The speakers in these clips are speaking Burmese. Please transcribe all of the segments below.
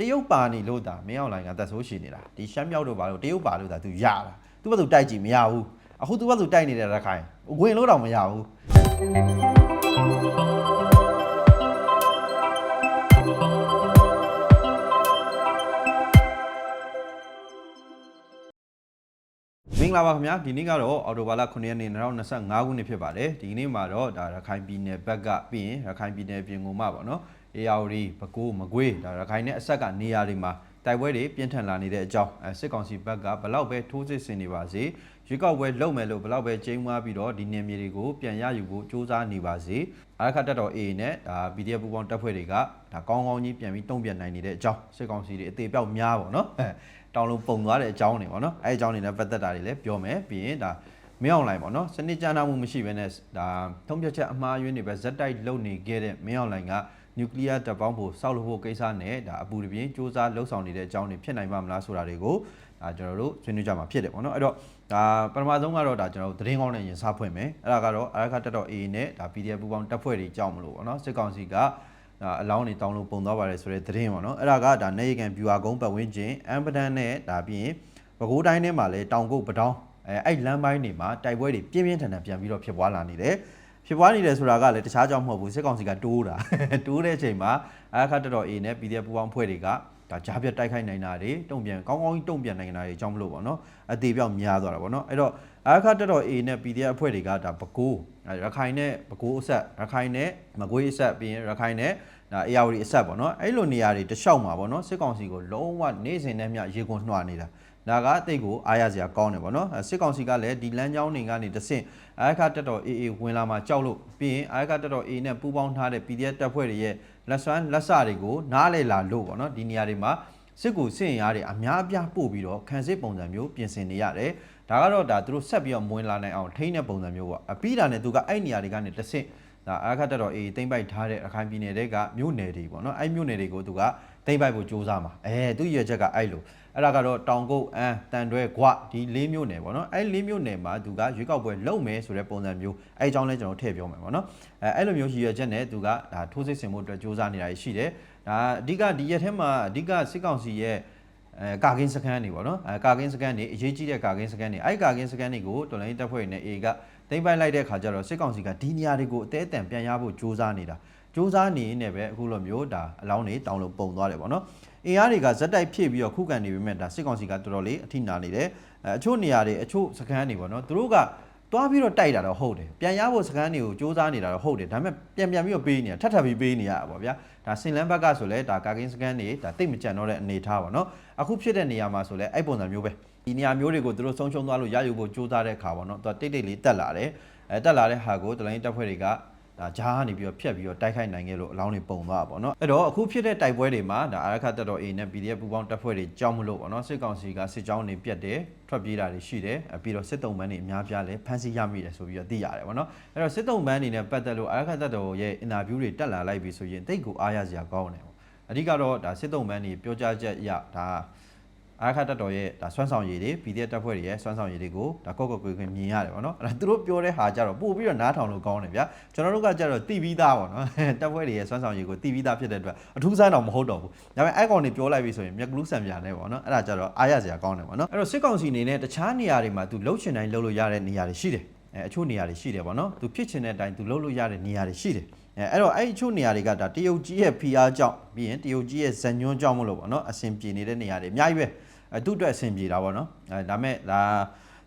တရုတ်ပါနေလို့ဒါမင်းအောင်လိုင်းကသက်ဆိုးရှိနေတာဒီရှမ်းမြောက်တို့ဘာလို့တရုတ်ပါလို့ဒါသူရတာသူ့ဘက်သူတိုက်ကြည့်မရဘူးအခုသူ့ဘက်သူတိုက်နေတဲ့ရခိုင်ဝင်လို့တော့မရဘူးမင်္ဂလာပါခင်ဗျာဒီနေ့ကတော့အော်တိုဘာလ9ရက်နေ့2025ခုနှစ်ဖြစ်ပါတယ်ဒီနေ့မှာတော့ဒါရခိုင်ပြည်နယ်ဘက်ကပြီးရင်ရခိုင်ပြည်နယ်ပြင်ကုန်မှာပေါ့နော် အေယာဝတီပဲခူးမကွေးဒါရခိုင်နဲ့အဆက်ကနေရာတွေမှာတိုက်ပွဲတွေပြင်းထန်လာနေတဲ့အကြောင်းအဲစစ်ကောင်စီဘက်ကဘလောက်ပဲထိုးစစ်ဆင်နေပါစေရွေးကောက်ပွဲလုပ်မယ်လို့ဘလောက်ပဲချိန်မွားပြီးတော့ဒီနေမြေတွေကိုပြန်ရယူဖို့စ조사နေပါစေအရခတ်တက်တော် A နဲ့ဒါ PDF ပူပေါင်းတပ်ဖွဲ့တွေကဒါကောင်းကောင်းကြီးပြန်ပြီးတုံ့ပြန်နိုင်နေတဲ့အကြောင်းစစ်ကောင်စီတွေအသေးပြောက်များပေါ့နော်အဲတောင်းလုံးပုံသွားတဲ့အကြောင်းတွေပေါ့နော်အဲအကြောင်းတွေနဲ့ပတ်သက်တာတွေလည်းပြောမယ်ပြီးရင်ဒါမင်းအောင်လိုင်းပေါ့နော်စနစ်ကြနာမှုမရှိဘဲနဲ့ဒါထုံးပြချက်အမှားယွင်းတွေပဲဇက်တိုက်လုပ်နေခဲ့တဲ့မင်းအောင်လိုင်းက နျူကလ িয়ার တပ်ပေါင်းဖို့စောက်လို့ဖို့ကိစ္စနဲ့ဒါအပူတပြင်းစ조사လှုပ်ဆောင်နေတဲ့အကြောင်းတွေဖြစ်နိုင်ပါမလားဆိုတာတွေကိုဒါကျွန်တော်တို့ဆွေးနွေးကြမှာဖြစ်တယ်ပေါ့နော်အဲ့တော့ဒါပထမဆုံးကတော့ဒါကျွန်တော်တို့သတင်းကောင်းနဲ့ရင်စားဖွင့်မယ်အဲ့ဒါကတော့အရခတက်တော် AA နဲ့ဒါ PDF ပူပေါင်းတပ်ဖွဲ့တွေကြောက်မလို့ပေါ့နော်စစ်ကောင်စီက ဒါအလောင်းနေတောင်းလို့ပုံသွားပါတယ်ဆိုတဲ့သတင်းပေါ့နော်အဲ့ဒါကဒါနေရကန်ဗျူဟာကုန်းပတ်ဝန်းကျင်အမ်ပဒန်နဲ့ဒါပြီးရင်ပဲခူးတိုင်းထဲမှာလည်းတောင်ကုတ်ပတောင်းအဲအဲ့လမ်းပိုင်းတွေမှာတိုက်ပွဲတွေပြင်းပြင်းထန်ထန်ပြန်ပြီးတော့ဖြစ်ပွားလာနေတယ် ဖြစ်ပွားနေတယ်ဆိုတာကလည်းတခြားကြောင့်မဟုတ်ဘူးစစ်ကောင်စီကတိုးတာတိုးတဲ့အချိန်မှာအခါတတော် A နဲ့ PDF ပူပေါင်းဖွဲ့တွေကဒါကြားပြတ်တိုက်ခိုက်နိုင်တာတွေတုံ့ပြန်ကောင်းကောင်းကြီးတုံ့ပြန်နိုင်တာတွေအကြောင်းမလို့ပေါ့နော်အသေးပြောက်များသွားတာပေါ့နော်အဲ့တော့အခါတတော် A နဲ့ PDF အဖွဲ့တွေကဒါပဲခူးရခိုင်နဲ့ပဲခူးအဆက်ရခိုင်နဲ့မကွေးအဆက်ပြီးရင်ရခိုင်နဲ့ဒါအေယာဝတီအဆက်ပေါ့နော်အဲ့လိုနေရာတွေတလျှောက်မှာပေါ့နော်စစ်ကောင်စီကိုလုံးဝနေ့စဉ်နဲ့မျှရေကွန်နှွှာနေတာဒါကအသိကိုအားရစရာကောင်းတယ်ပေါ့နော်အဲစစ်ကောင်စီကလည်းဒီလမ်းကြောင်းတွေကနေတဆင့် အာခတက်တော် AA ဝင်လာမှာကြောက်လို့ပြီးရင်အာခတက်တော် AA နဲ့ပူးပေါင်းထားတဲ့ PDF တပ်ဖွဲ့တွေရဲ့လက်စွမ်းလက်စတွေကိုနားလေလာလို့ပေါ့နော်ဒီနေရာတွေမှာစစ်ကူစစ်ရင်အားတွေအများအပြားပို့ပြီးတော့ခံစစ်ပုံစံမျိုးပြင်ဆင်နေရတယ်ဒါကတော့ဒါသူတို့ဆက်ပြီးတော့မဝင်လာနိုင်အောင်ထိန်းတဲ့ပုံစံမျိုးပေါ့အပြီးတာနဲ့သူကအဲ့နေရာတွေကနေတဆင့်ဒါအာခတ်တက်တော်အေးတိမ့်ပိုက်ထားတဲ့ရခိုင်ပြည်နယ်တွေကမြို့နယ်တွေပေါ့နော်အဲ့မြို့နယ်တွေကိုသူက တိမ့်ပိုက်ဖို့စူးစမ်းမှာအဲသူ့ရည်ရွယ်ချက်ကအဲ့လိုအဲ့ဒါကတော့တောင်ကုတ်အန်းတန်တွဲဂွဒီ၄မြို့နယ်ပေါ့နော်အဲ့၄မြို့နယ်မှာသူကရွေးကောက်ပွဲလုပ်မယ်ဆိုတဲ့ပုံစံမျိုးအဲ့အကြောင်းလဲကျွန်တော်ထည့်ပြောမယ်ပေါ့နော်အဲအဲ့လိုမျိုးရည်ရွယ်ချက်နဲ့သူကဒါထိုးစစ်ဆင်မှုအတွက်စူးစမ်းနေတာရှိတယ်ဒါအဓိကဒီရက်ထဲမှာအဓိကစစ်ကောင်စီရဲ့အဲကာကင်းစကန်တွေပေါ့နော်အဲကာကင်းစကန်တွေအရေးကြီးတဲ့ကာကင်းစကန်တွေအဲ့ကာကင်းစကန်တွေကိုတော်လိုင်းတပ်ဖွဲ့တွေနဲ့ A ကသိမ့်ပိုက်လိုက်တဲ့ခါကျတော့စစ်ကောင်စီကဒီနေရာတွေကိုအသေးအတန်ပြန်ရဖို့စ조사နေတာ စူးစမ်းနေရင်းနဲ့ပဲအခုလိုမျိုးဒါအလောင်းတွေတောင်းလို့ပုံသွားတယ်ပေါ့နော်အင်အားတွေကဇက်တိုက်ဖြည့်ပြီးတော့ခုခံနေပြီမဲ့ဒါစစ်ကောင်စီကတော်တော်လေးအထိနာနေတယ်အချို့နေရာတွေအချို့စခန်းတွေပေါ့နော်သူတို့ကတွားပြီးတော့တိုက်တာတော့ဟုတ်တယ်ပြန်ရဖို့စကန်းတွေကိုစူးစမ်းနေတာတော့ဟုတ်တယ်ဒါပေမဲ့ပြန်ပြန်ပြီးတော့ပေးနေတာထပ်ထပ်ပြီးပေးနေရတာပေါ့ဗျာဒါစင်လန်းဘက်ကဆိုလဲဒါကာကင်းစကန်းတွေဒါတိတ်မကြံတော့တဲ့အနေထားပေါ့နော်အခုဖြစ်တဲ့နေရာမှာဆိုလဲအဲ့ပုံစံမျိုးပဲဒီနေရာမျိုးတွေကိုသူတို့ဆုံးရှုံးသွားလို့ရယူဖို့စူးစမ်းတဲ့အခါပေါ့နော်သူတိတ်တိတ်လေးတက်လာတယ်အဲတက်လာတဲ့ဟာကိုတလိုင်းတက်ဖွဲ့တွေက ဒါဂျားကနေပြီးတော့ဖြတ်ပြီးတော့တိုက်ခိုက်နိုင်ခဲ့လို့အလောင်းတွေပုံသွားတာပေါ့နော်အဲ့တော့အခုဖြစ်တဲ့တိုက်ပွဲတွေမှာဒါအာရခတ်တက်တော် A နဲ့ PDF ပူပေါင်းတပ်ဖွဲ့တွေကြောက်မလို့ပေါ့နော်စစ်ကောင်စီကစစ်ကြောင်းတွေပြတ်တယ်ထွက်ပြေးတာတွေရှိတယ်အဲပြီးတော့စစ်တုံးပန်းတွေအများပြားလဲဖမ်းဆီးရမိတယ်ဆိုပြီးတော့သိရတယ်ပေါ့နော်အဲ့တော့စစ်တုံးပန်းတွေနဲ့ပတ်သက်လို့အာရခတ်တက်တော်ရဲ့အင်တာဗျူးတွေတက်လာလိုက်ပြီဆိုရင်တိတ်ကိုအားရစရာကောင်းတယ်ပေါ့အဓိကတော့ဒါစစ်တုံးပန်းတွေပြောကြားချက်အရဒါ အာခတ်တက်တော်ရဲ့ဒါဆွမ်းဆောင်ရည်တွေ PDF တပ်ဖွဲ့တွေရဲ့ဆွမ်းဆောင်ရည်တွေကိုဒါကော့ကော့ကွေခွင်မြင်ရတယ်ပေါ့နော်အဲ့ဒါသူတို့ပြောတဲ့ဟာကြတော့ပို့ပြီးတော့နားထောင်လို့ကောင်းတယ်ဗျာကျွန်တော်တို့ကကြတော့တိပြီးသားပေါ့နော်တပ်ဖွဲ့တွေရဲ့ဆွမ်းဆောင်ရည်ကိုတိပြီးသားဖြစ်တဲ့အတွက်အထူးဆန်းတော့မဟုတ်တော့ဘူးဒါပေမဲ့အဲ့ကောင်တွေပြောလိုက်ပြီဆိုရင်မြက်ကလူးဆံပြာနဲ့ပေါ့နော်အဲ့ဒါကြတော့အားရစရာကောင်းတယ်ပေါ့နော်အဲ့တော့စစ်ကောင်စီအနေနဲ့တခြားနေရာတွေမှာသူလှုပ်ချင်တိုင်းလှုပ်လို့ရတဲ့နေရာတွေရှိတယ်အဲအချို့နေရာတွေရှိတယ်ပေါ့နော်သူဖြစ်ချင်တဲ့အတိုင်းသူလှုပ်လို့ရတဲ့နေရာတွေရှိတယ်အဲအဲ့တော့အဲ့ဒီအချို့နေရာတွေကဒါတရုတ်ကြီးရဲ့ဖိအားကြောင့်ပြီးရင်တရုတ်ကြီးရဲ့ဇညွန်းကြောင့်မလို့ပေါ့နော်အဆင်ပြေနေတဲ့နေရာတွေအများကြီးပဲ အဲသူ့အတွက်အဆင်ပြေတာပေါ့နော်အဲဒါမဲ့ဒါ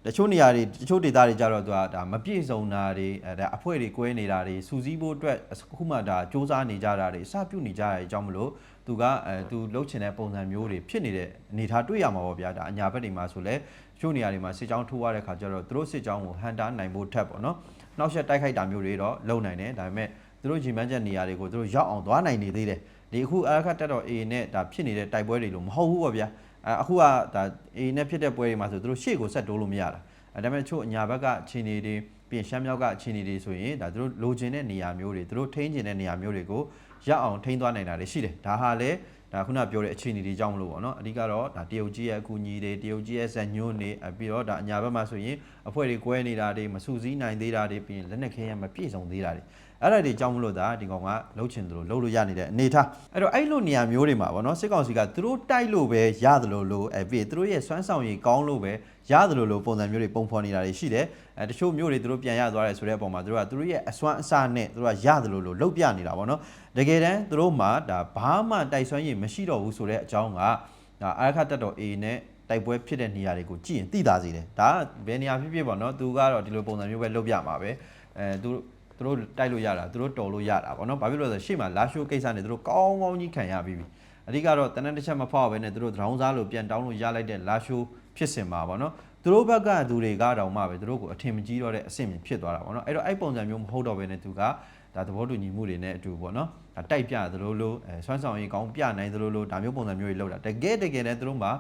တချို့နေရာတွေတချို့ဒေသတွေကြတော့သူကဒါမပြည့်စုံတာတွေအဲဒါအဖွဲ့တွေကွဲနေတာတွေစူးစီးဖို့အတွက်အခုမှဒါစ조사နေကြတာတွေအစပြုနေကြတာတွေအကြောင်းမလို့သူကအဲသူလှုပ်ချင်တဲ့ပုံစံမျိုးတွေဖြစ်နေတဲ့အနေထားတွေ့ရမှာပေါ့ဗျာဒါအညာဘက်တွေမှာဆိုလဲချို့နေရာတွေမှာစစ်ကြောင်းထိုးရတဲ့ခါကျတော့သူတို့စစ်ကြောင်းကိုဟန်တာနိုင်ဖို့ထက်ပေါ့နော်နောက်ဆက်တိုက်ခိုက်တာမျိုးတွေတော့လုံနိုင်တယ်ဒါပေမဲ့သူတို့ဂျီမန်းချက်နေရာတွေကိုသူတို့ရောက်အောင်သွားနိုင်နေသေးတယ်ဒီအခုအရခတ်တက်တော့ A နဲ့ဒါဖြစ်နေတဲ့တိုက်ပွဲတွေလို့မဟုတ်ဘူးပေါ့ဗျာ အဲအခုကဒါ A နဲ့ဖြစ်တဲ့ပွဲတွေမှာဆိုသူတို့ရှေ့ကိုဆက်တိုးလို့မရတာအဲဒါပေမဲ့ချို့အညာဘက်ကခြေနေတွေပြင်ရှမ်းမြောက်ကခြေနေတွေဆိုရင်ဒါသူတို့လိုချင်တဲ့နေရာမျိုးတွေသူတို့ထိန်းချင်တဲ့နေရာမျိုးတွေကိုရအောင်ထိန်းသွားနိုင်တာတွေရှိတယ်ဒါဟာလည်းဒါခုနပြောတဲ့အခြေအနေတွေကြောင့်မလို့ပေါ့နော်အဓိကတော့ဒါတရုတ်ကြီးရဲ့အကူအညီတွေတရုတ်ကြီးရဲ့ဇက်ညွန်းတွေအပြီးတော့ဒါအညာဘက်မှာဆိုရင်အဖွဲ့တွေကွဲနေတာတွေမစုစည်းနိုင်သေးတာတွေပြီးရင်လက်နက်ခဲရမပြည့်စုံသေးတာတွေ အဲ့ဒါတွေကြောင့်မလို့ဒါဒီကောင်ကလှုပ်ချင်တယ်လို့လှုပ်လို့ရနေတဲ့အနေထားအဲ့တော့အဲ့လိုနေရာမျိုးတွေမှာဗောနော်စစ်ကောင်စီကသူတို့တိုက်လို့ပဲရတယ်လို့လို့အဲပြီးသူတို့ရဲ့စွမ်းဆောင်ရည်ကောင်းလို့ပဲရတယ်လို့လို့ပုံစံမျိုးတွေပုံဖော်နေတာတွေရှိတယ်အဲတချို့မျိုးတွေသူတို့ပြန်ရသွားတယ်ဆိုတဲ့အပေါ်မှာသူတို့ကသူတို့ရဲ့အစွမ်းအစနဲ့သူတို့ကရတယ်လို့လို့လှုပ်ပြနေတာဗောနော်တကယ်တမ်းသူတို့မှာဒါဘာမှတိုက်စွမ်းရည်မရှိတော့ဘူးဆိုတဲ့အကြောင်းကဒါအာရခတက်တော် A နဲ့တိုက်ပွဲဖြစ်တဲ့နေရာတွေကိုကြည့်ရင်သိသာစေတယ်ဒါကဘယ်နေရာဖြစ်ဖြစ်ပေါ့နော်သူကတော့ဒီလိုပုံစံမျိုးပဲလှုပ်ပြမှာပဲအဲသူ သူတို့တိုက်လို့ရတာသူတို့တော်လို့ရတာပေါ့နော်ဘာဖြစ်လို့လဲဆိုတော့ရှေ့မှာလာရှိုးကိစ္စနဲ့သူတို့ကောင်းကောင်းကြီးခံရပြီးပြီအဓိကတော့တနက်တစ်ချက်မဖောက်ဘဲနဲ့သူတို့ဒရောင်းစားလို့ပြန်တောင်းလို့ရလိုက်တဲ့လာရှိုးဖြစ်စင်မှာပေါ့နော်သူတို့ဘက်ကသူတွေကတောင်မှပဲသူတို့ကိုအထင်မကြီးတော့တဲ့အဆင့်မြင့်ဖြစ်သွားတာပေါ့နော်အဲ့တော့အဲ့ပုံစံမျိုးမဟုတ်တော့ဘဲနဲ့သူကဒါသဘောတူညီမှုတွေနဲ့အတူပေါ့နော်ဒါတိုက်ပြသလိုလိုအဲဆွမ်းဆောင်ရေးကောင်းပြနိုင်သလိုလိုဒါမျိုးပုံစံမျိုးတွေလောက်တာတကယ်တကယ်လည်းသူတို့မှာ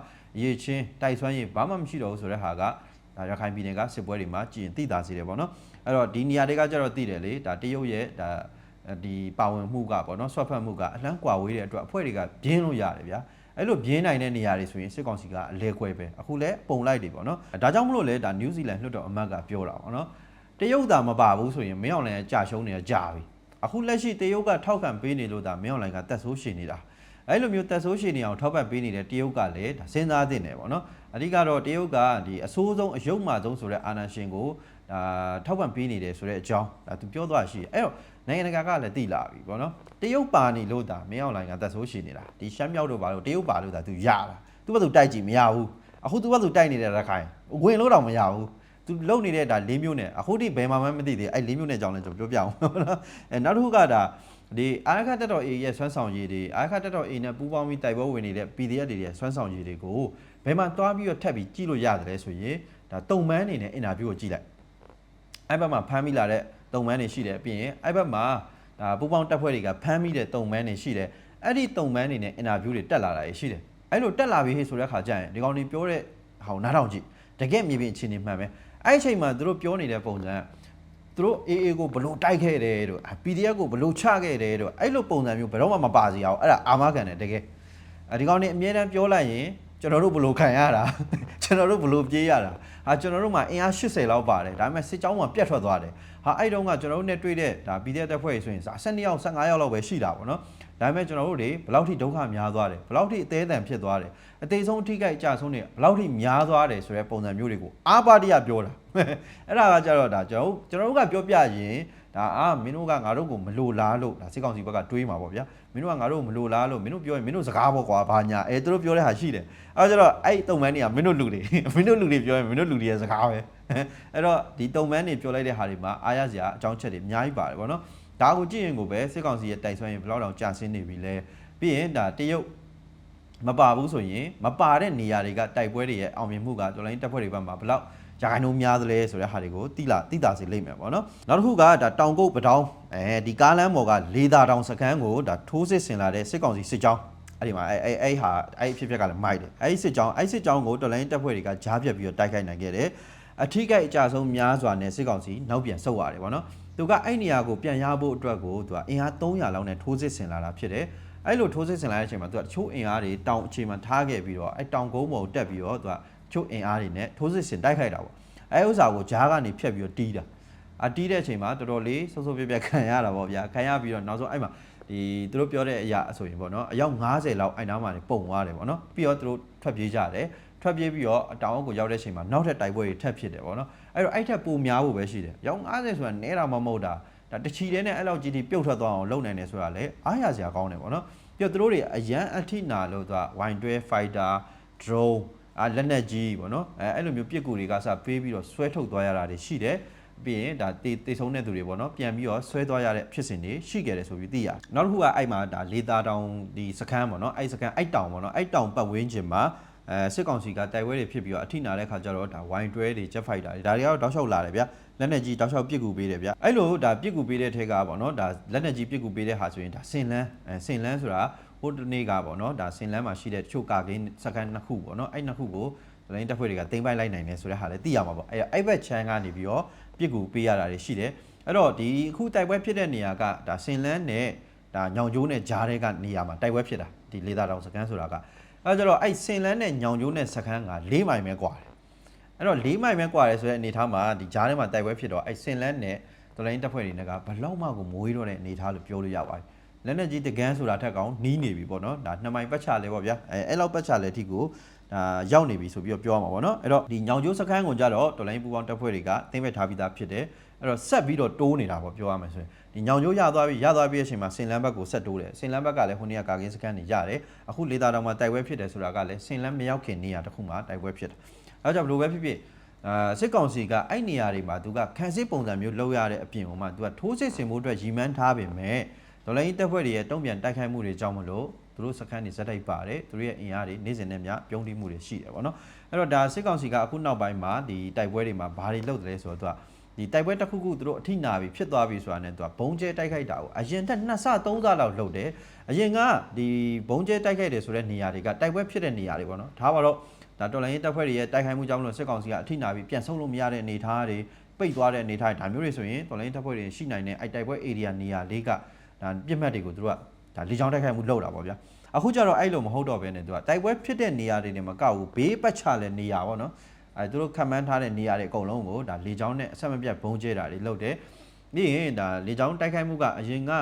ရေချင်းတိုက်ဆွမ်းရေးဘာမှမရှိတော့ဘူးဆိုတဲ့ဟာက ဒါရခိုင်ပြည်နယ်ကစစ်ပွဲတွေမှာကြည်ရင်သိသာစေတယ်ပေါ့နော်အဲ့တော့ဒီနေရာတွေကကျတော့သိတယ်လေဒါတရုတ်ရဲ့ဒါဒီပါဝင်မှုကပေါ့နော်ဆွတ်ဖက်မှုကအလန်းကွာဝေးတဲ့အတွက်အဖွဲ့တွေကပြင်းလို့ရတယ်ဗျာအဲ့လိုပြင်းနိုင်တဲ့နေရာတွေဆိုရင်စစ်ကောင်စီကအလဲခွဲပဲအခုလဲပုံလိုက်တယ်ပေါ့နော်ဒါကြောင့်မလို့လဲဒါနယူးဇီလန်လွှတ်တော်အမတ်ကပြောတာပေါ့နော်တရုတ်သာမပါဘူးဆိုရင်မင်းအောင်လည်းကြာရှုံးနေတာကြာပြီအခုလက်ရှိတရုတ်ကထောက်ခံပေးနေလို့ဒါမင်းအောင်လည်းကတက်ဆိုးရှင်နေတာ အဲ့လိုမျိုးတက်ဆိုးရှင်နေအောင်ထောက်ပံ့ပေးနေတဲ့တရုတ်ကလည်းဒါစဉ်းစားသင့်တယ်ပေါ့နော်အဓိကတော့တရုတ်ကဒီအဆိုးဆုံးအယုတ်မှဆုံးဆိုတဲ့အာဏာရှင်ကိုဒါထောက်ပံ့ပေးနေတယ်ဆိုတဲ့အကြောင်းဒါသူပြောသွားရှိတယ်အဲ့တော့နိုင်ငံတကာကလည်းသိလာပြီပေါ့နော်တရုတ်ပါနေလို့ဒါမင်းအောင်လိုင်ကတက်ဆိုးရှင်နေတာဒီရှမ်းမြောက်တို့ပါလို့တရုတ်ပါလို့ဒါသူရတာသူ့ဘက်သူတိုက်ကြည့်မရဘူးအခုသူ့ဘက်သူတိုက်နေတဲ့ရခိုင်ဝင်လို့တော့မရဘူးသူလုံနေတဲ့ဒါ၄မျိုးနဲ့အခုထိဘယ်မှာမှမသိသေးအဲ့၄မျိုးနဲ့ကြောင်းလဲကျွန်တော်ပြောပြအောင်နော်အဲနောက်တစ်ခုကဒါ ဒီအာရခတက်တော် A ရဲ့ဆွမ်းဆောင်ရည်တွေအာရခတက်တော် A နဲ့ပူးပေါင်းပြီးတိုက်ပွဲဝင်နေတဲ့ PDF တွေရဲ့ဆွမ်းဆောင်ရည်တွေကိုဘယ်မှာတွားပြီးတော့ထပ်ပြီးကြည့်လို့ရတယ်လဲဆိုရင်ဒါတုံမန်းနေနဲ့အင်တာဗျူးကိုကြည့်လိုက်အဲ့ဘက်မှာဖမ်းမိလာတဲ့တုံမန်းတွေရှိတယ်ပြီးရင်အဲ့ဘက်မှာဒါပူးပေါင်းတပ်ဖွဲ့တွေကဖမ်းမိတဲ့တုံမန်းတွေရှိတယ်အဲ့ဒီတုံမန်းတွေနဲ့အင်တာဗျူးတွေတက်လာတာရှိတယ်အဲ့လိုတက်လာပြီဆိုတဲ့ခါကျရင်ဒီကောင်တွေပြောတဲ့ဟောနားထောင်ကြည့်တကယ်မြေပြင်အခြေအနေမှန်ပဲအဲ့ဒီအချိန်မှာသူတို့ပြောနေတဲ့ပုံစံ သူတို့ AA ကိုဘလို့တိုက်ခဲ့တယ်တို့ PDF ကိုဘလို့ချခဲ့တယ်တို့အဲ့လိုပုံစံမျိုးဘယ်တော့မှမပါစီအောင်အဲ့ဒါအာမခံတယ်တကယ်အဲဒီကောင်တွေအမြဲတမ်းပြောလိုက်ရင်ကျွန်တော်တို့ဘလို့ခံရတာကျွန်တော်တို့ဘလို့ပြေးရတာဟာကျွန်တော်တို့မှာအင်အား80လောက်ပါတယ်ဒါပေမဲ့စစ်ကြောင်းမှာပြတ်ထွက်သွားတယ်ဟာအဲ့တုန်းကကျွန်တော်တို့နဲ့တွေ့တဲ့ဒါ PDF တပ်ဖွဲ့ဆိုရင်12ယောက်15ယောက်လောက်ပဲရှိတာပေါ့နော် ဒါပေမဲ့ကျွန်တော်တို့တွေဘယ်လောက်ထိဒုက္ခများသွားတယ်ဘယ်လောက်ထိအသေးအံဖြစ်သွားတယ်အသေးဆုံးအထိခိုက်အကြဆုံးတွေဘယ်လောက်ထိများသွားတယ်ဆိုတဲ့ပုံစံမျိုးတွေကိုအာပါတရပြောတာအဲ့ဒါကကြတော့ဒါကျွန်တော်ကျွန်တော်တို့ကပြောပြရင်ဒါအာမင်းတို့ကငါတို့ကိုမလိုလားလို့ဒါစစ်ကောင်စီဘက်ကတွေးမှာပေါ့ဗျာမင်းတို့ကငါတို့ကိုမလိုလားလို့မင်းတို့ပြောရင်မင်းတို့စကားပေါ့ကွာဘာညာအဲသူတို့ပြောတဲ့ဟာရှိတယ်အဲဒါကြတော့အဲ့တုံမန်းတွေကမင်းတို့လူတွေမင်းတို့လူတွေပြောရင်မင်းတို့လူတွေရဲ့စကားပဲအဲ့တော့ဒီတုံမန်းတွေပြောလိုက်တဲ့ဟာတွေမှာအားရစရာအကြောင်းချက်တွေအများကြီးပါတယ်ပေါ့နော် ဒါကိုကြည့်ရင်ကိုပဲစစ်ကောင်စီရဲ့တိုက်ဆွမ်းရင်ဘယ်လောက်တောင်ကြာဆင်းနေပြီလဲပြီးရင်ဒါတရုတ်မပါဘူးဆိုရင်မပါတဲ့နေရာတွေကတိုက်ပွဲတွေရဲ့အောင်မြင်မှုကတော်လိုင်းတပ်ဖွဲ့တွေဘက်မှာဘယ်လောက်ရာခိုင်နှုန်းများသလဲဆိုတဲ့ဟာတွေကိုတိလာတိတာစေလိမ့်မယ်ပေါ့နော်နောက်တစ်ခုကဒါတောင်ကုတ်ပတောင်းအဲဒီကားလမ်းပေါ်ကလေသာတောင်စခန်းကိုဒါထိုးစစ်ဆင်လာတဲ့စစ်ကောင်စီစစ်ကြောင်းအဲ့ဒီမှာအဲ့အဲ့အဲ့ဟာအဲ့အဖြစ်အပျက်ကလည်းမိုက်တယ်အဲ့ဒီစစ်ကြောင်းအဲ့စစ်ကြောင်းကိုတော်လိုင်းတပ်ဖွဲ့တွေကကြားပြတ်ပြီးတော့တိုက်ခိုက်နိုင်ခဲ့တယ် အထိကိအကြဆုံးများစွာနဲ့စစ်ကောင်စီနောက်ပြန်ဆုတ်ရတယ်ပေါ့နော်သူကအဲ့နေရာကိုပြန်ရဖို့အတွက်ကိုသူကအင်အား300လောက်နဲ့ထိုးစစ်ဆင်လာတာဖြစ်တယ်အဲ့လိုထိုးစစ်ဆင်လာတဲ့အချိန်မှာသူကတချို့အင်အားတွေတောင်အခြေမှာထားခဲ့ပြီးတော့အဲ့တောင်ကုန်းပေါ်တက်ပြီးတော့သူကချို့အင်အားတွေနဲ့ထိုးစစ်ဆင်တိုက်ခိုက်တာပေါ့အဲ့ဥစ္စာကိုဂျားကနေဖြတ်ပြီးတော့တီးတာအတီးတဲ့အချိန်မှာတော်တော်လေးစိုးစိုးပြပြခံရတာပေါ့ဗျာခံရပြီးတော့နောက်ဆုံးအဲ့မှာဒီသူတို့ပြောတဲ့အရာအဆိုရင်ပေါ့နော်အယောက်90လောက်အဲ့နားမှာပုံသွားတယ်ပေါ့နော်ပြီးတော့သူတို့ထွက်ပြေးကြတယ် ထွက်ပြေးပြီးတော့တောင်အောက်ကိုရောက်တဲ့အချိန်မှာနောက်ထပ်တိုက်ပွဲတွေထပ်ဖြစ်တယ်ပေါ့နော်အဲ့တော့အဲ့ထက်ပိုများဖို့ပဲရှိတယ်ရောင်း90ဆိုတာနဲတာမမဟုတ်တာဒါတချီတဲ့နဲ့အဲ့လောက်ကြီးတီပြုတ်ထွက်သွားအောင်လုပ်နိုင်တယ်ဆိုတာလေအားရစရာကောင်းတယ်ပေါ့နော်ပြီးတော့သူတို့တွေအရန်အထိနာလို့သူက Y12 fighter drone အာလက်နက်ကြီးပေါ့နော်အဲအဲ့လိုမျိုးပြစ်ကူတွေကစပေးပြီးတော့ဆွဲထုတ်သွားရတာတွေရှိတယ်ပြီးရင်ဒါတေတေဆုံးတဲ့သူတွေပေါ့နော်ပြန်ပြီးတော့ဆွဲသွားရတဲ့ဖြစ်စဉ်တွေရှိခဲ့တယ်ဆိုပြီးသိရတယ်နောက်တစ်ခုကအဲ့မှာဒါလေတာတောင်ဒီစခန်းပေါ့နော်အဲ့စခန်းအဲ့တောင်ပေါ့နော်အဲ့တောင်ပတ်ဝန်းကျင်မှာ အဲစစ်ကောင်စီကတိုက်ပွဲတွေဖြစ်ပြီးတော့အထိနာတဲ့ခါကျတော့ဒါဝိုင်တွဲတွေဂျက်ဖိုက်တာတွေဒါတွေကတော့တောက်လျှောက်လာတယ်ဗျလက်နက်ကြီးတောက်လျှောက်ပစ်ကူပေးတယ်ဗျအဲ့လိုဒါပစ်ကူပေးတဲ့ထဲကပေါ့နော်ဒါလက်နက်ကြီးပစ်ကူပေးတဲ့ဟာဆိုရင်ဒါစင်လန်းအဲစင်လန်းဆိုတာဟိုတနေ့ကပေါ့နော်ဒါစင်လန်းမှာရှိတဲ့တချို့ကာကင်းစကန်နှစ်ခုပေါ့နော်အဲ့နှစ်ခုကိုဒလိုင်းတပ်ဖွဲ့တွေကတင်ပိုက်လိုက်နိုင်တယ်ဆိုတဲ့ဟာလည်းသိရမှာပေါ့အဲ့အဲ့ဘက်ချမ်းကနေပြီးတော့ပြစ်ကူပေးရတာတွေရှိတယ်အဲ့တော့ဒီအခုတိုက်ပွဲဖြစ်တဲ့နေရာကဒါစင်လန်းနဲ့ဒါညောင်ကျိုးနဲ့ဂျားတဲ့ကနေရာမှာတိုက်ပွဲဖြစ်တာဒီလေသာတောင်စကန်ဆိုတာက အဲ့ကြတော့အဲ့စင်လန်းနဲ့ညောင်ကျိုးနဲ့စကန်က၄မိုင်ပဲกว่าတယ်အဲ့တော့၄မိုင်ပဲกว่าတယ်ဆိုတဲ့အနေထားမှာဒီဂျားထဲမှာတိုက်ပွဲဖြစ်တော့အဲ့စင်လန်းနဲ့သူ တော်လိုင်းတပ်ဖွဲ့တွေနဲ့ကဘလောက်မှကိုမိုးရတော့တဲ့အနေအထားလို့ပြောလို့ရပါတယ်လက်နက်ကြီးတကန်းဆိုတာထက်ကောင်နီးနေပြီပေါ့နော်ဒါနှစ်မိုင်ပတ်ချလဲပေါ့ဗျာအဲအဲ့လောက်ပတ်ချလဲအထိကိုဒါရောက်နေပြီဆိုပြီးတော့ပြောရမှာပေါ့နော်အဲ့တော့ဒီညောင်ကျိုးစခန်းကိုကြတော့တော်လိုင်းပူပေါင်းတပ်ဖွဲ့တွေကတင်းမဲ့ထားပြီးသားဖြစ်တယ် အဲ့တော့ဆက်ပြီးတော့တိုးနေတာပေါ့ပြောရမယ်ဆိုရင်ဒီညောင်ကျိုးရသွားပြီရသွားပြီအချိန်မှာစင်လန်းဘက်ကိုဆက်တိုးတယ်စင်လန်းဘက်ကလည်းဟိုနေ့ကကာကင်းစခန်းနေရတယ်အခုလေတာတောင်မှာတိုက်ပွဲဖြစ်တယ်ဆိုတာကလည်းစင်လန်းမရောက်ခင်နေရာတစ်ခုမှာတိုက်ပွဲဖြစ်တယ်အဲကြောင့်ဘယ်လိုပဲဖြစ်ဖြစ်အာစစ်ကောင်စီကအဲ့နေရာတွေမှာသူကခန်းစစ်ပုံစံမျိုးလောက်ရတဲ့အပြင်ဟိုမှာသူကထိုးစစ်ဆင်မှုအတွက်ရည်မှန်းထားပေမဲ့ဒေါ်လာကြီးတပ်ဖွဲ့တွေရဲ့တုံ့ပြန်တိုက်ခိုက်မှုတွေကြောင့်မလို့သူတို့စခန်းတွေဇက်တိုက်ပါတယ်သူတို့ရဲ့အင်အားတွေနေ့စဉ်နဲ့မျှပြုံးတိမှုတွေရှိတယ်ပေါ့နော်အဲ့တော့ဒါစစ်ကောင်စီကအခုနောက်ပိုင်းမှာဒီတိုက်ပွဲတွေမှာဘာတွေလုပ်တယ်လဲဆိုတော့သူက ဒီတိုက်ပွဲတစ်ခုခုသူတို့အထိနာပြီးဖြစ်သွားပြီဆိုတာနဲ့သူကဘုံကျဲတိုက်ခိုက်တာကိုအရင်တက်နှစ်ဆသုံးဆလောက်လုပ်တယ်အရင်ကဒီဘုံကျဲတိုက်ခိုက်တယ်ဆိုတဲ့နေရာတွေကတိုက်ပွဲဖြစ်တဲ့နေရာတွေပေါ့နော်ဒါပါတော့ဒါတော်လိုင်းရေးတပ်ဖွဲ့တွေရဲ့တိုက်ခိုက်မှုကြောင့်မလို့စစ်ကောင်စီကအထိနာပြီးပြန်ဆုံးလို့မရတဲ့အနေအထားတွေပိတ်သွားတဲ့အနေအထားတွေဒါမျိုးတွေဆိုရင်တော်လိုင်းရေးတပ်ဖွဲ့တွေရှိနိုင်တဲ့အဲ့တိုက်ပွဲ area နေရာလေးကဒါပြစ်မှတ်တွေကိုသူတို့ကဒါလေကြောင်းတိုက်ခိုက်မှုလုပ်တာပေါ့ဗျာအခုကျတော့အဲ့လိုမဟုတ်တော့ဘဲနဲ့သူကတိုက်ပွဲဖြစ်တဲ့နေရာတွေနဲ့မကောက်ဘူးဘေးပတ်ချလဲနေရာပေါ့နော် အဲသူတို့ခံမှန်းထားတဲ့နေရာတွေအကုန်လုံးကိုဒါလေကြောင်းနဲ့အဆက်မပြတ်ဘုံကျဲတာတွေလုပ်တယ်ပြီးရင်ဒါလေကြောင်းတိုက်ခိုက်မှုကအရင်က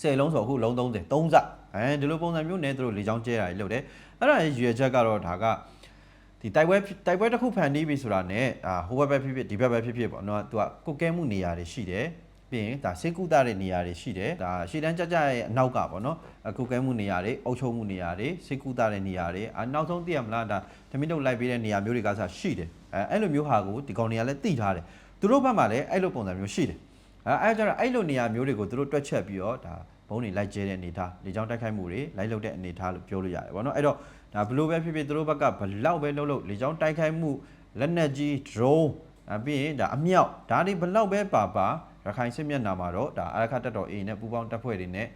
10လုံးဆိုအခုလုံး30 3စအဲဒီလိုပုံစံမျိုးနဲ့သူတို့လေကြောင်းကျဲတာတွေလုပ်တယ်အဲ့ဒါရဲ့ရွေချက်ကတော့ဒါကဒီတိုက်ပွဲတိုက်ပွဲတစ်ခုဖန်တီးပြီဆိုတာနဲ့အာဟိုဘက်ပဲဖြစ်ဖြစ်ဒီဘက်ပဲဖြစ်ဖြစ်ပေါ့နော်သူကကုတ်ကဲမှုနေရာတွေရှိတယ် ပြီးရင်ဒါစေကုသတဲ့နေရာတွေရှိတယ်ဒါရှေ့တန်းကြကြရဲ့အနောက်ကပေါ့နော်အခုကဲမှုနေရာတွေအုပ်ချုပ်မှုနေရာတွေစေကုသတဲ့နေရာတွေအနောက်ဆုံးသိရမလားဒါသမီးတို့လိုက်ပေးတဲ့နေရာမျိုးတွေကစားရှိတယ်အဲအဲ့လိုမျိုးဟာကိုဒီကောင်တွေကလည်းသိထားတယ်သူတို့ဘက်မှာလည်းအဲ့လိုပုံစံမျိုးရှိတယ်အဲအဲ့ကြတော့အဲ့လိုနေရာမျိုးတွေကိုသူတို့တွက်ချက်ပြီးတော့ဒါဘုံတွေလိုက်ကျဲတဲ့အနေထားလေကြောင်းတိုက်ခိုက်မှုတွေလိုက်လုပ်တဲ့အနေထားလို့ပြောလို့ရတယ်ပေါ့နော်အဲ့တော့ဒါဘလို့ပဲဖြစ်ဖြစ်သူတို့ဘက်ကဘလောက်ပဲလုပ်လို့လေကြောင်းတိုက်ခိုက်မှုလက်နက်ကြီး drone အပြီးရင်ဒါအမြောက်ဒါတွေဘလောက်ပဲပါပါ ရခိုင်စစ်မျက်နှာမှာတော့ဒါအရခတ်တပ်တော် A နဲ့ပူပေါင်းတပ်ဖွဲ့တွေနဲ့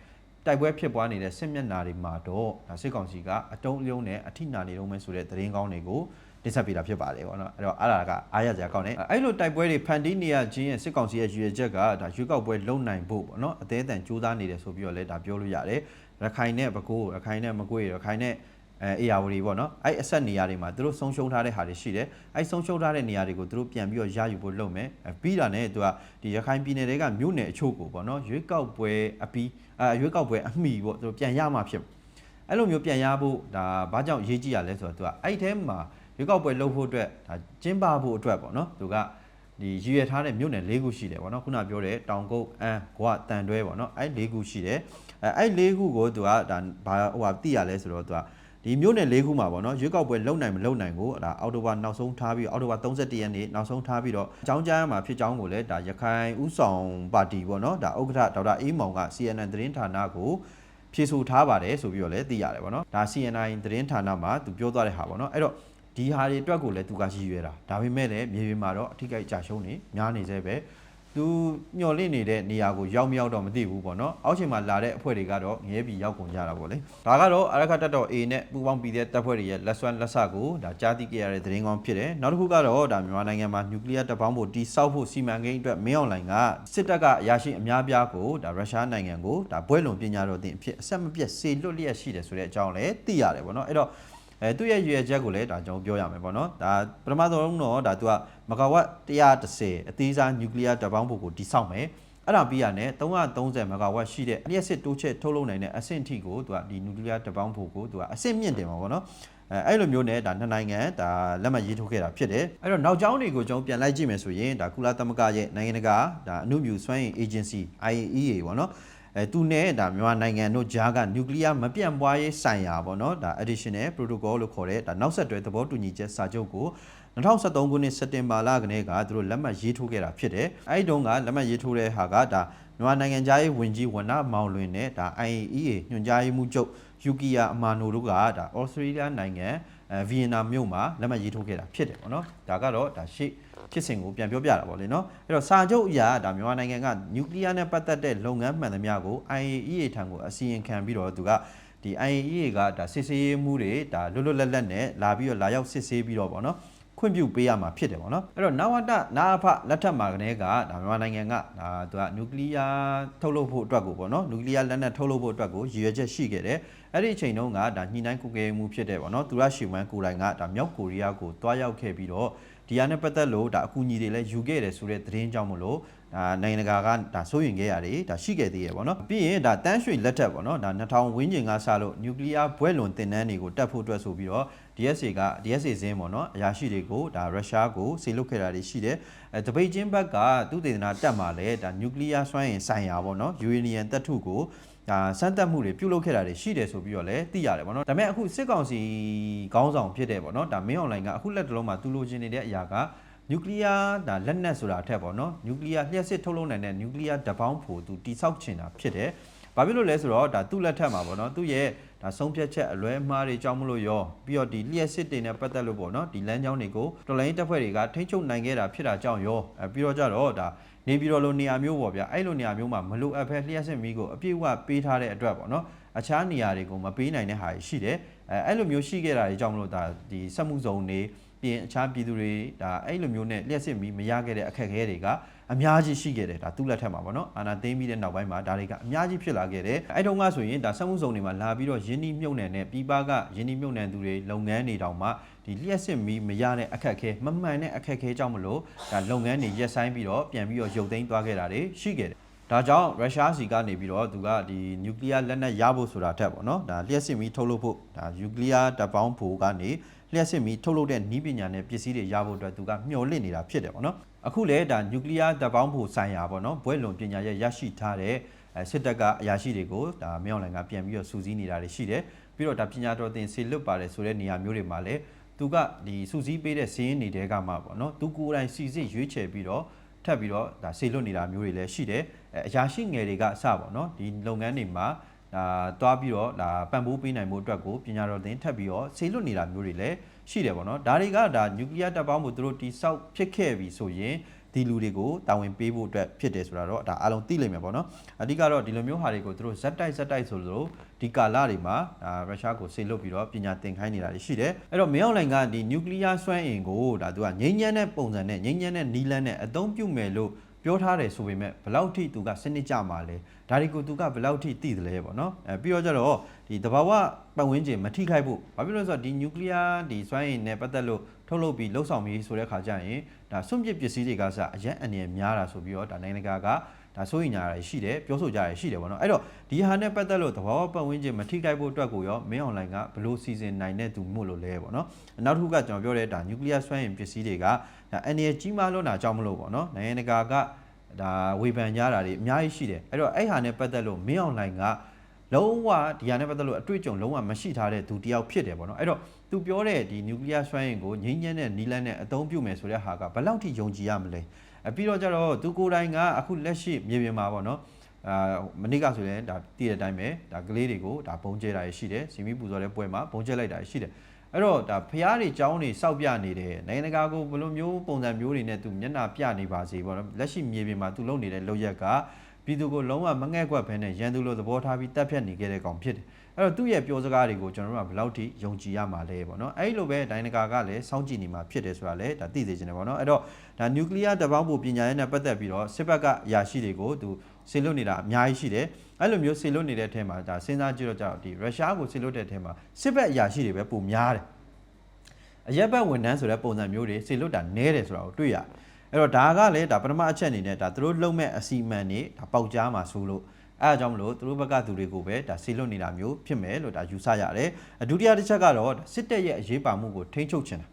တိုက်ပွဲဖြစ်ပွားနေတဲ့စစ်မျက်နှာတွေမှာတော့ဒါစစ်ကောင်စီကအတုံးအယုံနဲ့အထိနာနေတော့မယ်ဆိုတဲ့သတင်းကောင်းတွေကိုတင်ဆက်ပေးတာဖြစ်ပါတယ်ပေါ့နော်အဲ့တော့အဲ့ဒါကအားရစရာကောင်းတယ်အဲ့လိုတိုက်ပွဲတွေဖန်တီးနေရခြင်းရဲ့စစ်ကောင်စီရဲ့ရည်ရွယ်ချက်ကဒါရွေးကောက်ပွဲလုံနိုင်ဖို့ပေါ့နော်အသေးအတန်စူးစမ်းနေတယ်ဆိုပြီးတော့လည်းဒါပြောလို့ရတယ်ရခိုင်နဲ့ပဲခူးရခိုင်နဲ့မကွေးရခိုင်နဲ့ အဲအေယာဝတီပေါ့နော်အဲ့အဆက်နေရာတွေမှာသူတို့ဆုံးရှုံးထားတဲ့ဟာတွေရှိတယ်အဲ့ဆုံးရှုံးထားတဲ့နေရာတွေကိုသူတို့ပြန်ပြီးတော့ရယူဖို့လုပ်မယ်အဲပြီးတာနဲ့သူကဒီရခိုင်ပြည်နယ်တွေကမြို့နယ်အချို့ကိုပေါ့နော်ရွေးကောက်ပွဲအပြီးအဲရွေးကောက်ပွဲအမိပေါ့သူတို့ပြန်ရမှာဖြစ်အဲ့လိုမျိုးပြန်ရဖို့ဒါဘာကြောင့်ရေးကြည့်ရလဲဆိုတော့သူကအဲ့ထဲမှာရွေးကောက်ပွဲလုပ်ဖို့အတွက်ဒါကျင်းပဖို့အတွက်ပေါ့နော်သူကဒီရည်ရထားတဲ့မြို့နယ်၄ခုရှိတယ်ပေါ့နော်ခုနပြောတဲ့တောင်ကုတ်အန်းဂွတန်တွဲပေါ့နော်အဲ့၄ခုရှိတယ်အဲအဲ့၄ခုကိုသူကဒါဘာဟိုဟာသိရလဲဆိုတော့သူက ဒီမြို့နယ်၄ခုမှာပေါ့နော်ရွေးကောက်ပွဲလုံနိုင်မလုံနိုင်ကိုဒါအော်တိုဘာနောက်ဆုံးထားပြီးအော်တိုဘာ31ရက်နေ့နောက်ဆုံးထားပြီးတော့အကြောင်းကြားရမှာဖြစ်ကြောင်းကိုလည်းဒါရခိုင်ဥဆောင်ပါတီပေါ့နော်ဒါဥက္ကဋ္ဌဒေါက်တာအေးမောင်က CNN သတင်းဌာနကိုဖြေဆိုထားပါတယ်ဆိုပြီးတော့လည်းသိရတယ်ပေါ့နော်ဒါ CNN သတင်းဌာနမှာသူပြောသွားတဲ့ဟာပေါ့နော်အဲ့တော့ဒီဟာတွေအတွက်ကိုလည်းသူကရည်ရွယ်တာဒါပေမဲ့လည်းမြေပြင်မှာတော့အထိကိကြာရှုံးနေများနေသေးပဲ သူမျော်လင့်နေတဲ့နေရာကိုရောက်မရောက်တော့မသိဘူးပေါ့နော်အောက်ချိန်မှာလာတဲ့အဖွဲ့တွေကတော့ငဲပြီးရောက်ကုန်ကြတာပေါ့လေဒါကတော့အရခတ်တက်တော် A နဲ့ပူပေါင်းပြီးတဲ့တပ်ဖွဲ့တွေရဲ့လက်စွမ်းလက်ဆကိုဒါကြားသိခဲ့ရတဲ့သတင်းကောင်းဖြစ်တယ်နောက်တစ်ခုကတော့ဒါမြန်မာနိုင်ငံမှာနျူကလ িয়ার တပ်ပေါင်းဖို့တိစောက်ဖို့စီမံကိန်းအတွက်မင်းအောင်လှိုင်ကစစ်တပ်ကအရာရှိအများပြားကိုဒါရုရှားနိုင်ငံကိုဒါဘွဲလွန်ပညာတော်တင်အဖြစ်အဆက်မပြတ်စေလွတ်လျက်ရှိတယ်ဆိုတဲ့အကြောင်းလည်းသိရတယ်ပေါ့နော်အဲ့တော့ အဲသူ့ရဲ့ရွေချက်ကိုလည်းဒါကျွန်တော်ပြောရမယ်ပေါ့နော်ဒါပထမဆုံးတော့ဒါသူကမဂါဝတ်130အသေးစားနျူကလ িয়ার တပ်ပေါင်းဖို့ကိုတိစောက်မယ်အဲ့ဒါပြီးရနဲ့330မဂါဝတ်ရှိတဲ့လျှက်စစ်တိုးချက်ထုတ်လုပ်နိုင်တဲ့အဆင့်အထိကိုသူကဒီနျူကလ িয়ার တပ်ပေါင်းဖို့ကိုသူကအဆင့်မြင့်တယ်မှာပေါ့နော်အဲအဲ့လိုမျိုးနဲ့ဒါနှစ်နိုင်ငံဒါလက်မှတ်ရေးထိုးခဲ့တာဖြစ်တယ်အဲ့တော့နောက်ကျောင်းတွေကိုကျွန်တော်ပြန်လိုက်ကြည့်မယ်ဆိုရင်ဒါကုလသမဂ္ဂရဲ့နိုင်ငံတကာဒါအမှုမြူစွမ်းအင် agency IAEA ပေါ့နော် အဲသူနဲ့ဒါမြန်မာနိုင်ငံတို့ဂျားကနျူကလ িয়ার မပြန့်ပွားရေးဆိုင်ရာပေါ့နော်ဒါ additional protocol လို့ခေါ်တဲ့ဒါနောက်ဆက်တွဲသဘောတူညီချက်စာချုပ်ကို2023ခုနှစ်စက်တင်ဘာလကနေကသူတို့လက်မှတ်ရေးထိုးခဲ့တာဖြစ်တယ်။အဲဒီတုန်းကလက်မှတ်ရေးထိုးတဲ့ဟာကဒါမြန်မာနိုင်ငံသားရေးဝန်ကြီးဝဏ္ဏမောင်လွင်နဲ့ဒါ IAEA ညွှန်ကြားရေးမှူးချုပ်ယူကီယာအမာနိုတို့ကဒါဩစတြေးလျနိုင်ငံအဲဗီယက်နမ်မြို့မှာလက်မှတ်ရေးထိုးခဲ့တာဖြစ်တယ်ပေါ့နော်။ဒါကတော့ဒါရှေ့ ဖြစ်စဉ်ကိုပြန်ပြောပြတာပေါ့လေနော်အဲ့တော့စာချုပ်အရာဒါမြန်မာနိုင်ငံကနျူကလ িয়ার နဲ့ပတ်သက်တဲ့လုပ်ငန်းမှန်သမျှကို IAEA ထံကိုအစီရင်ခံပြီးတော့သူကဒီ IAEA ကဒါစစ်ဆေးရေးမှုတွေဒါလွတ်လွတ်လပ်လပ်နဲ့လာပြီးတော့လာရောက်စစ်ဆေးပြီးတော့ပေါ့နော်ခွင့်ပြုပေးရမှာဖြစ်တယ်ပေါ့နော်အဲ့တော့နဝတနာဖလက်ထက်မှာကနေကဒါမြန်မာနိုင်ငံကဒါသူကနျူကလ িয়ার ထုတ်လုပ်ဖို့အတွက်ကိုပေါ့နော်နျူကလ িয়ার လက်နက်ထုတ်လုပ်ဖို့အတွက်ကိုရည်ရွယ်ချက်ရှိခဲ့တယ်အဲ့ဒီအချိန်တုန်းကဒါညှိနှိုင်းကုကဲမှုဖြစ်တယ်ပေါ့နော်သူရရှိဝမ်ကိုတိုင်ကဒါမြောက်ကိုရီးယားကိုတွားရောက်ခဲ့ပြီးတော့ ဒီဟာနဲ့ပတ်သက်လို့ဒါအကူအညီတွေလည်းယူခဲ့တယ်ဆိုတဲ့သတင်းကြောင့်မလို့ ဒါနိုင်ငံတကာကဒါစိုးရင်ခဲ့ရတယ်ဒါရှိခဲ့သေးရပေါ့နော်ပြီးရင်ဒါတန်းရွှေလက်ထက်ပေါ့နော်ဒါ2000ဝန်းကျင်ကစလို့နျူကလ িয়ার ဘွဲ့လွန်တင်နန်းတွေကိုတက်ဖို့အတွက်ဆိုပြီးတော့ DSA က DSA ဇင်းပေါ့နော်အရာရှိတွေကိုဒါရုရှားကိုဆေလွတ်ခဲ့တာတွေရှိတယ်အဲတပိတ်ချင်းဘက်ကသူတေသနာတက်မှာလဲဒါနျူကလ িয়ার စွမ်းအင်ဆိုင်ရာပေါ့နော်ယူရေနီယံတပ်ထုကို ဒါစမ်းသပ်မှုတွေပြုလုပ်ခဲ့တာတွေရှိတယ်ဆိုပြီးတော့လည်းသိရတယ်ပေါ့နော်ဒါပေမဲ့အခုစစ်ကောင်စီခေါင်းဆောင်ဖြစ်တယ်ပေါ့နော်ဒါမင်းအွန်လိုင်းကအခုလက်တလုံးမှာသူလိုချင်နေတဲ့အရာကနျူကလ িয়ার ဒါလက်နက်ဆိုတာအထက်ပေါ့နော်နျူကလ িয়ারလျှက်စစ်ထုတ်လုပ်နိုင်တဲ့နျူကလ িয়ার ဓာတ်ပေါင်းဖို့သူတိဆောက်ချင်တာဖြစ်တယ်။ဘာဖြစ်လို့လဲဆိုတော့ဒါသူ့လက်ထက်မှာပေါ့နော်သူ့ရဲ့ဒါဆုံးဖြတ်ချက်အလွဲအမှားတွေကြောင့်မလို့ရောပြီးတော့ဒီလျှက်စစ်တွေနဲ့ပတ်သက်လို့ပေါ့နော်ဒီလမ်းကြောင်းတွေကိုတော်လိုင်းတပ်ဖွဲ့တွေကထိန်းချုပ်နိုင်ခဲ့တာဖြစ်တာကြောင့်ရောအဲပြီးတော့ကြတော့ဒါ နေပြည်တော်လိုနေရာမျိုးပေါ့ဗျာအဲ့လိုနေရာမျိုးမှာမလိုအပ်ဖဲလျှက်စစ်မီးကိုအပြည့်အဝပေးထားတဲ့အတွက်ပေါ့နော်အခြားနေရာတွေကိုမပေးနိုင်တဲ့ဟာရှိတယ်အဲအဲ့လိုမျိုးရှိခဲ့တာတွေကြောင့်မလို့ဒါဒီစက်မှုဇုံတွေပြင်အခြားပြည်သူတွေဒါအဲ့လိုမျိုးနဲ့လျှက်စစ်မီးမရခဲ့တဲ့အခက်အခဲတွေက အများကြီးရှိခဲ့တယ်ဒါသူ့လက်ထက်မှာပေါ့နော်အာနာသိမ်းပြီးတဲ့နောက်ပိုင်းမှာဒါတွေကအများကြီးဖြစ်လာခဲ့တယ်အဲ့တုန်းကဆိုရင်ဒါစက်မှုဇုံတွေမှာလာပြီးတော့ယင်းနှီးမြုပ်နှံတဲ့ပြည်ပကယင်းနှီးမြုပ်နှံသူတွေလုပ်ငန်းတွေတောင်မှဒီလျှက်စစ်မီးမရတဲ့အခက်အခဲမမှန်တဲ့အခက်အခဲကြောင့်မလို့ဒါလုပ်ငန်းတွေရက်ဆိုင်ပြီးတော့ပြန်ပြီးတော့ရုပ်သိမ်းသွားခဲ့တာတွေရှိခဲ့တယ်ဒါကြောင့်ရုရှားစီကနေပြီးတော့သူကဒီနျူကလ িয়ার လက်နက်ရဖို့ဆိုတာထက်ပေါ့နော်ဒါလျှက်စစ်မီးထုတ်လုပ်ဖို့ဒါနျူကလ িয়ার တပ်ပေါင်းဖို့ကနေလျှက်စစ်မီးထုတ်လုပ်တဲ့နည်းပညာနဲ့ပစ္စည်းတွေရဖို့အတွက်သူကမျှော်လင့်နေတာဖြစ်တယ်ပေါ့နော် အခုလေဒါနျူကလ িয়ার တပ်ပေါင်းဖို့ဆိုင်ရာပေါ့နော်ဘွဲ့လွန်ပညာရဲ့ရရှိထားတဲ့အဲစစ်တပ်ကအရာရှိတွေကိုဒါမြောက်လိုင်ကပြန်ပြီးတော့စူးစီးနေတာတွေရှိတယ်ပြီးတော့ဒါပညာတော်သင်ဆေလွတ်ပါတယ်ဆိုတဲ့နေရာမျိုးတွေမှာလည်းသူကဒီစူးစီးပေးတဲ့စီးရင်နေတဲ့ကမှပေါ့နော်သူကိုယ်တိုင်စီစစ်ရွေးချယ်ပြီးတော့ထပ်ပြီးတော့ဒါဆေလွတ်နေတာမျိုးတွေလည်းရှိတယ်အဲအရာရှိငယ်တွေကအစပေါ့နော်ဒီလုပ်ငန်းတွေမှာ ဒါတွားပြီးတော့ဒါပံ့ပိုးပေးနိုင်မှုအတွက်ကိုပညာတော်သင်ထပ်ပြီးတော့ဆေလွတ်နေတာမျိုးတွေလည်းရှိတယ်ပေါ့နော်ဒါတွေကဒါနျူကလ িয়ার တပ်ပေါင်းမှုသူတို့တိဆောက်ဖြစ်ခဲ့ပြီဆိုရင်ဒီလူတွေကိုတာဝန်ပေးဖို့အတွက်ဖြစ်တယ်ဆိုတာတော့ဒါအားလုံးသိလိမ့်မယ်ပေါ့နော်အဓိကတော့ဒီလိုမျိုးဟာတွေကိုသူတို့ဇက်တိုက်ဇက်တိုက်ဆိုလို့ဒီကာလတွေမှာဒါရုရှားကိုဆေလွတ်ပြီးတော့ပညာသင်ခိုင်းနေတာရှိတယ်အဲ့တော့မင်းအောင်လိုင်ကဒီနျူကလ িয়ার စွမ်းအင်ကိုဒါသူကငိမ့်ညမ်းတဲ့ပုံစံနဲ့ငိမ့်ညမ်းတဲ့နီလန်းနဲ့အသုံးပြုမယ်လို့ ပြောထားတယ်ဆိုပေမဲ့ဘလောက်ထိသူကစနစ်ကြမှာလဲဒါတွေကိုသူကဘလောက်ထိသိတယ်လဲပေါ့နော်အဲပြီးတော့ကျတော့ဒီတဘာဝပတ်ဝန်းကျင်မထိခိုက်ဖို့ဘာဖြစ်လို့လဲဆိုတော့ဒီနျူကလ িয়ার ဒီစွမ်းအင်နဲ့ပတ်သက်လို့ထုတ်လုပ်ပြီးလှုပ်ဆောင်ပြီးဆိုတဲ့ခါကျရင်ဒါစွန့်ပစ်ပစ္စည်းတွေကစအရန်အနေနဲ့များတာဆိုပြီးတော့ဒါနိုင်ငံတကာက ဒါစိုးရင်ညာရရှိတယ်ပြောဆိုကြရရှိတယ်ပေါ့နော်အဲ့တော့ဒီဟာနဲ့ပတ်သက်လို့သဘာဝပတ်ဝန်းကျင်မထိခိုက်ဖို့အတွက်ကိုရောမင်းအွန်လိုင်းကဘလို့စီစဉ်နိုင်တဲ့သူမို့လို့လဲပေါ့နော်နောက်တစ်ခုကကျွန်တော်ပြောတဲ့ဒါနျူကလ িয়ার စွမ်းအင်ပစ္စည်းတွေကဒါအနေနဲ့ကြီးမားလွန်းတာကြောင့်မလို့ပေါ့နော်နိုင်ငံတကာကဒါဝေဖန်ကြတာတွေအများကြီးရှိတယ်အဲ့တော့အဲ့ဟာနဲ့ပတ်သက်လို့မင်းအွန်လိုင်းကလုံးဝဒီဟာနဲ့ပတ်သက်လို့အတွေ့အကြုံလုံးဝမရှိထားတဲ့သူတယောက်ဖြစ်တယ်ပေါ့နော်အဲ့တော့သူပြောတဲ့ဒီနျူကလ িয়ার စွမ်းအင်ကိုငြိမ်းချမ်းတဲ့နီလန်းနဲ့အသုံးပြုမယ်ဆိုတဲ့ဟာကဘယ်လောက်ထိယုံကြည်ရမလဲအ ပြီးတော့ကျတော့သူကိုယ်တိုင်ကအခုလက်ရှိမြေပြင်မှာပေါ့နော်အာမနေ့ကဆိုရင်ဒါတည်တဲ့အတိုင်းပဲဒါကလေးတွေကိုဒါဘုံကျဲတာရှိတယ်စီမီပူဇော်တဲ့ပွဲမှာဘုံကျဲလိုက်တာရှိတယ်အဲ့တော့ဒါဖျားတွေကြောင်းတွေစောက်ပြနေတယ်နိုင်ငံတကာကိုဘယ်လိုမျိုးပုံစံမျိုးတွေနဲ့သူမျက်နှာပြနေပါစေပေါ့နော်လက်ရှိမြေပြင်မှာသူလုပ်နေတဲ့လုပ်ရက်ကပြည်သူကိုလုံးဝမငဲ့ကွက်ဘဲနဲ့ရန်သူလိုသဘောထားပြီးတပ်ဖြတ်နေခဲ့တဲ့ကောင်ဖြစ်တယ် အဲ့တော့သူ့ရဲ့ပြောစကားတွေကိုကျွန်တော်တို့ကဘယ်လောက်ထိယုံကြည်ရမှာလဲပေါ့နော်အဲ့လိုပဲဒိုင်းနဂါကလည်းစောင့်ကြည့်နေမှာဖြစ်တယ်ဆိုတာလည်းဒါသိစေချင်တယ်ပေါ့နော်အဲ့တော့ဒါနျူကလ িয়ার တပေါင်းဖို့ပညာရေးနဲ့ပတ်သက်ပြီးတော့စစ်ဘက်ကအရာရှိတွေကိုသူဆေလွတ်နေတာအများကြီးရှိတယ်အဲ့လိုမျိုးဆေလွတ်နေတဲ့အထက်မှာဒါစဉ်းစားကြည့်တော့ကြာဒီရုရှားကိုဆေလွတ်တဲ့အထက်မှာစစ်ဘက်အရာရှိတွေပဲပုံများတယ်အရက်ဘက်ဝန်ထမ်းဆိုတဲ့ပုံစံမျိုးတွေဆေလွတ်တာနဲတယ်ဆိုတာကိုတွေ့ရတယ်အဲ့တော့ဒါကလည်းဒါပထမအချက်အနေနဲ့ဒါသူတို့လုံမဲ့အစီအမံတွေဒါပေါက်ကြားမှာဆိုလို့ အဲအကြောင်းမလို့သူတို့ဘက်ကသူတွေကိုပဲဒါဆေလွတ်နေတာမျိုးဖြစ်မယ်လို့ဒါယူဆရတယ်ဒုတိယတစ်ချက်ကတော့စစ်တပ်ရဲ့အရေးပါမှုကိုထိန်းချုပ်ချင်တာ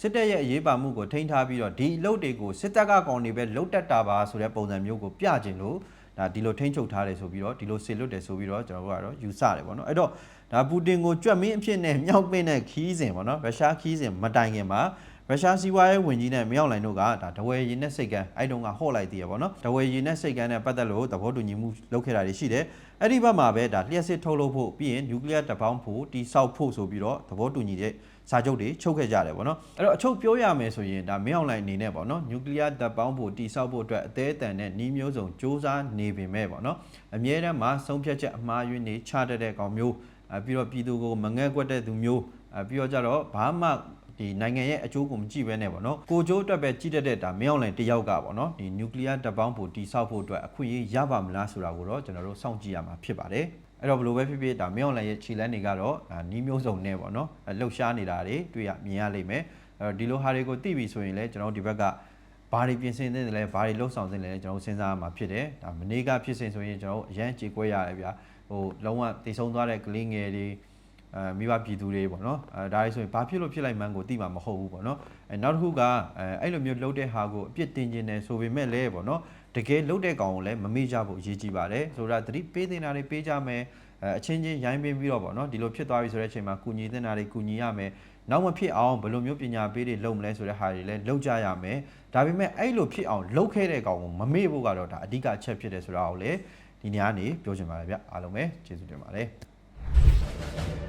စစ်တပ်ရဲ့အရေးပါမှုကိုထိန်းထားပြီးတော့ဒီအလုပ်တွေကိုစစ်တပ်ကကောင်တွေပဲလုတ်တက်တာပါဆိုတဲ့ပုံစံမျိုးကိုပြကျင်လို့ဒါဒီလိုထိန်းချုပ်ထားတယ်ဆိုပြီးတော့ဒီလိုဆေလွတ်တယ်ဆိုပြီးတော့ကျွန်တော်တို့ကတော့ယူဆတယ်ပေါ့နော်အဲ့တော့ဒါပူတင်ကိုကြွက်မင်းအဖြစ်နဲ့မြောက်ပင်းတဲ့ခီးစဉ်ပေါ့နော်ရုရှားခီးစဉ်မတိုင်ခင်မှာ ရုရှားစီးပွားရေးဝန်ကြီးနဲ့မြောက်လိုင်တို့ကဒါဒဝယ်ရည်နဲ့စိတ်ကန်းအဲ့တုန်းကဟော့လိုက်သေးရပေါ့နော်ဒဝယ်ရည်နဲ့စိတ်ကန်းနဲ့ပတ်သက်လို့သဘောတူညီမှုလုပ်ခဲ့တာတွေရှိတယ်အဲ့ဒီဘက်မှာပဲဒါလျှက်စစ်ထုတ်လုပ်ဖို့ပြီးရင်နျူကလ িয়ার တပေါင်းဖို့တိဆောက်ဖို့ဆိုပြီးတော့သဘောတူညီတဲ့စာချုပ်တွေချုပ်ခဲ့ကြတယ်ပေါ့နော်အဲ့တော့အချုပ်ပြောရမယ်ဆိုရင်ဒါမင်းအောင်လိုင်းအနေနဲ့ပေါ့နော်နျူကလ িয়ার တပ်ပေါင်းဖို့တိဆောက်ဖို့အတွက်အသေးအတန်နဲ့နှီးမျိုးစုံစ조사နေပေမဲ့ပေါ့နော်အမြဲတမ်းမှာဆုံးဖြတ်ချက်အမှားယွင်းနေချတတ်တဲ့ကောင်မျိုးအဲပြီးတော့ပြည်သူကိုမငဲ့ကွက်တဲ့သူမျိုးအဲပြီးတော့ကြတော့ဘာမှ ဒီနိုင်ငံရဲ့အကျိုးကိုမကြည့်ဘဲနဲ့ပေါ့နော်ကိုကျိုးအတွက်ပဲကြည့်တတ်တဲ့ဒါမင်းအောင်လိုင်းတယောက်ကပေါ့နော်ဒီနျူကလ িয়ার တပ်ပေါင်းဖို့တိဆောက်ဖို့အတွက်အခွင့်အရေးရပါမလားဆိုတာကိုတော့ကျွန်တော်တို့စောင့်ကြည့်ရမှာဖြစ်ပါတယ်အဲ့တော့ဘယ်လိုပဲဖြစ်ဖြစ်ဒါမင်းအွန်လိုင်းရဲ့ခြေလမ်းတွေကတော့နီးမျိုးစုံနဲ့ပေါ့နော်လှုပ်ရှားနေတာတွေတွေ့ရမြင်ရလိမ့်မယ်အဲ့တော့ဒီလိုဟာတွေကိုသိပြီဆိုရင်လည်းကျွန်တော်ဒီဘက်ကဘာတွေပြင်ဆင်သင့်တယ်လဲဘာတွေလှုပ်ဆောင်သင့်လဲကျွန်တော်တို့စဉ်းစားရမှာဖြစ်တယ်ဒါမနေ့ကဖြစ်စဉ်ဆိုရင်ကျွန်တော်တို့အရန်ကြေကွဲရတယ်ဗျာဟိုလုံးဝတည်ဆုံးသွားတဲ့ကလေးငယ်တွေ အဲမိဘပြည်သူတွေပေါ့နော်အဲဒါတွေဆိုရင်ဘာဖြစ်လို့ဖြစ်လိုက်မှန်းကိုသိမှာမဟုတ်ဘူးပေါ့နော်အဲနောက်တစ်ခုကအဲအဲ့လိုမျိုးလှုပ်တဲ့ဟာကိုအပြစ်တင်ခြင်းတယ်ဆိုပေမဲ့လည်းပေါ့နော်တကယ်လှုပ်တဲ့ကောင်ကိုလည်းမမေ့ကြဖို့အရေးကြီးပါတယ်ဆိုတော့သတိပေးတင်တာတွေပေးကြမယ်အဲအချင်းချင်းရိုင်းပင်းပြီးတော့ပေါ့နော်ဒီလိုဖြစ်သွားပြီဆိုတဲ့အချိန်မှာကုညီတင်တာတွေကုညီရမယ်နောက်မဖြစ်အောင်ဘယ်လိုမျိုးပညာပေးတွေလုပ်မလဲဆိုတဲ့ဟာတွေလည်းလုပ်ကြရမယ်ဒါပေမဲ့အဲ့လိုဖြစ်အောင်လုပ်ခဲ့တဲ့ကောင်ကိုမမေ့ဖို့ကတော့ဒါအဓိကအချက်ဖြစ်တယ်ဆိုတာကိုလည်းဒီညနေပြောချင်ပါတယ်ဗျအားလုံးပဲကျေးဇူးတင်ပါတယ်